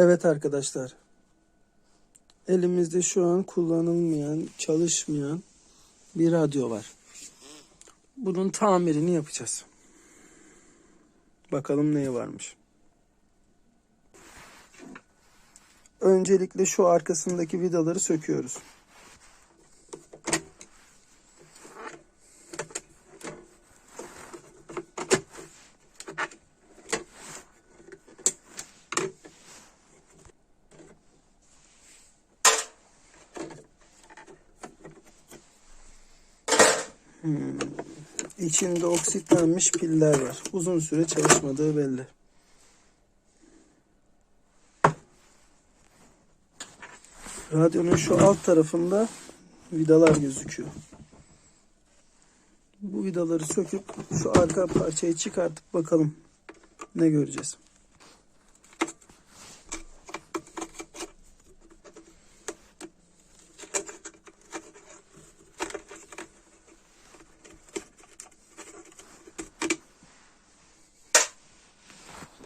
Evet arkadaşlar. Elimizde şu an kullanılmayan, çalışmayan bir radyo var. Bunun tamirini yapacağız. Bakalım neye varmış. Öncelikle şu arkasındaki vidaları söküyoruz. İçinde oksitlenmiş piller var. Uzun süre çalışmadığı belli. Radyonun şu alt tarafında vidalar gözüküyor. Bu vidaları söküp şu arka parçayı çıkartıp bakalım ne göreceğiz.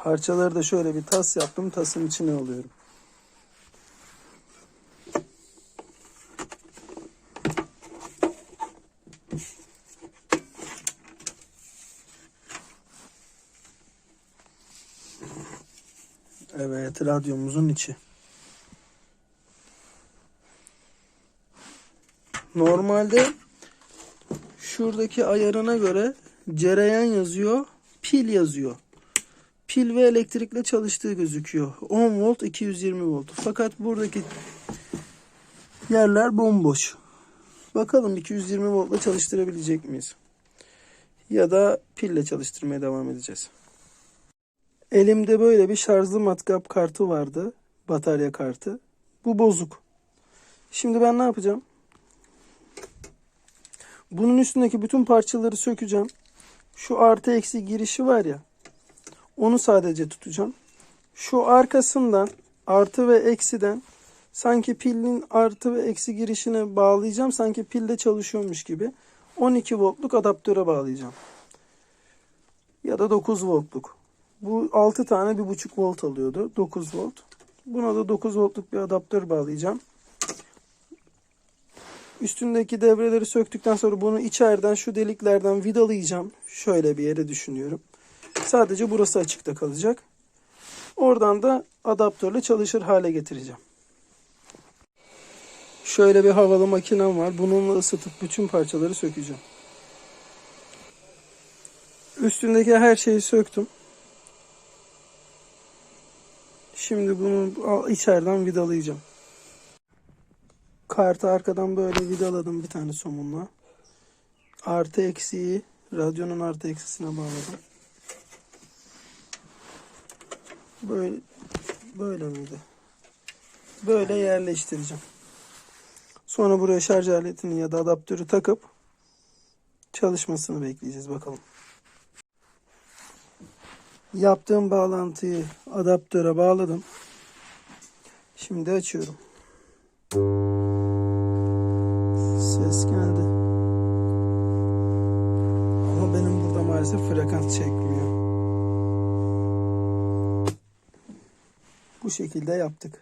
Parçaları da şöyle bir tas yaptım. Tasın içine alıyorum. Evet, radyomuzun içi. Normalde şuradaki ayarına göre cereyan yazıyor, pil yazıyor. Pil ve elektrikle çalıştığı gözüküyor. 10 volt, 220 volt. Fakat buradaki yerler bomboş. Bakalım 220 voltla çalıştırabilecek miyiz? Ya da pille çalıştırmaya devam edeceğiz. Elimde böyle bir şarjlı matkap kartı vardı. Batarya kartı. Bu bozuk. Şimdi ben ne yapacağım? Bunun üstündeki bütün parçaları sökeceğim. Şu artı eksi girişi var ya. Onu sadece tutacağım. Şu arkasından artı ve eksiden sanki pilin artı ve eksi girişine bağlayacağım. Sanki pilde çalışıyormuş gibi. 12 voltluk adaptöre bağlayacağım. Ya da 9 voltluk. Bu 6 tane 1.5 volt alıyordu. 9 volt. Buna da 9 voltluk bir adaptör bağlayacağım. Üstündeki devreleri söktükten sonra bunu içeriden şu deliklerden vidalayacağım. Şöyle bir yere düşünüyorum. Sadece burası açıkta kalacak. Oradan da adaptörle çalışır hale getireceğim. Şöyle bir havalı makinem var. Bununla ısıtıp bütün parçaları sökeceğim. Üstündeki her şeyi söktüm. Şimdi bunu içeriden vidalayacağım. Kartı arkadan böyle vidaladım bir tane somunla. Artı eksiği radyonun artı eksisine bağladım. Böyle böyle miydi? Böyle yerleştireceğim. Sonra buraya şarj aletini ya da adaptörü takıp çalışmasını bekleyeceğiz bakalım. Yaptığım bağlantıyı adaptöre bağladım. Şimdi açıyorum. Ses geldi. Ama benim burada maalesef frekans çekmiyor. Bu şekilde yaptık.